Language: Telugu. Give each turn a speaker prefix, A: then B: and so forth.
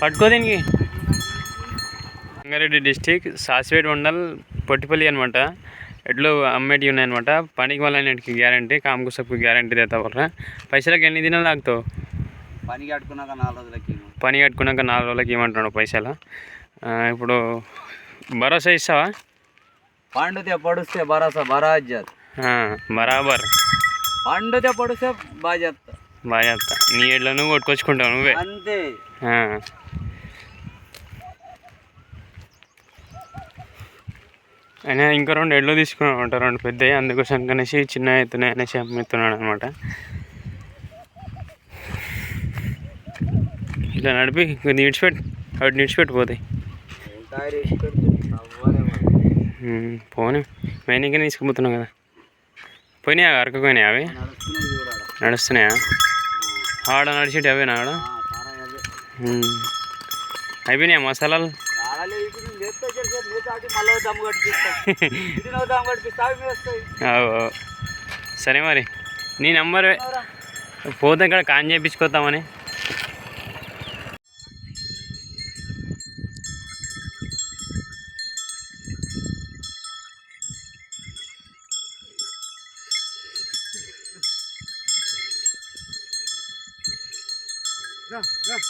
A: పట్టుకో దీనికి. రంగారెడ్డి డిస్టిక్ సాసివేట్ మండల్ పొట్టిపల్లి అనమాట ఎడ్లు అమ్మేటివి ఉన్నాయన్నమాట పనికి వాళ్ళకి గ్యారంటీ కామకు సబ్కు గ్యారంటీ దేతా బోర్రా పైసలకి ఎన్ని దినాలు తాగుతావు
B: పని కట్టుకున్నాక నాలుగు రోజులకి
A: పని కట్టుకున్నాక నాలుగు రోజులకి ఇవ్వమంటున్నాడు పైసలు. ఇప్పుడు భరోసా ఇస్తావా?
B: పండుతే పడుస్తే భరోసా బరాజత్.
A: ఆ, బరాబర్.
B: పండుతే పడుస్తే బాధ్యత
A: బాగా చేస్తా నీ ఎడ్లు నువ్వు కొట్టుకొచ్చుకుంటావు నువ్వే.
B: అంతే.
A: అయినా ఇంకా రెండు ఎడ్లు తీసుకున్నాడు అనమాట రెండు పెద్దవి. అందుకోసం కనేసి చిన్న అవుతున్నాయి అనేసి అమ్ముతున్నాడు అనమాట ఇట్లా నడిపి కొన్ని విడిచిపెట్టు వాటి విడిచిపెట్టి పోతాయి పోనీ. మేనీకనే తీసుకుపోతున్నావు కదా. పోయినాయా? అరకు పోయినాయా అవి?
B: నడుస్తున్నాయా?
A: ఆడ నడిచేటి అవేనా ఆడ? అయిపోయినాయా మసాలాలు
B: చాలా ఇప్పుడు నేను లేపుతా జరిగే లేతా అటు మళ్ళీ దమ్ము కట్టిస్తా ఇటు నువ్వు దమ్ము కట్టిస్తా అవి మీద వస్తాయి
A: అవు, అవు. సరే మరి నీ నంబర్ పోతే ఇక్కడ కాన్ చేయించుకోతామని
C: మా వీడియోస్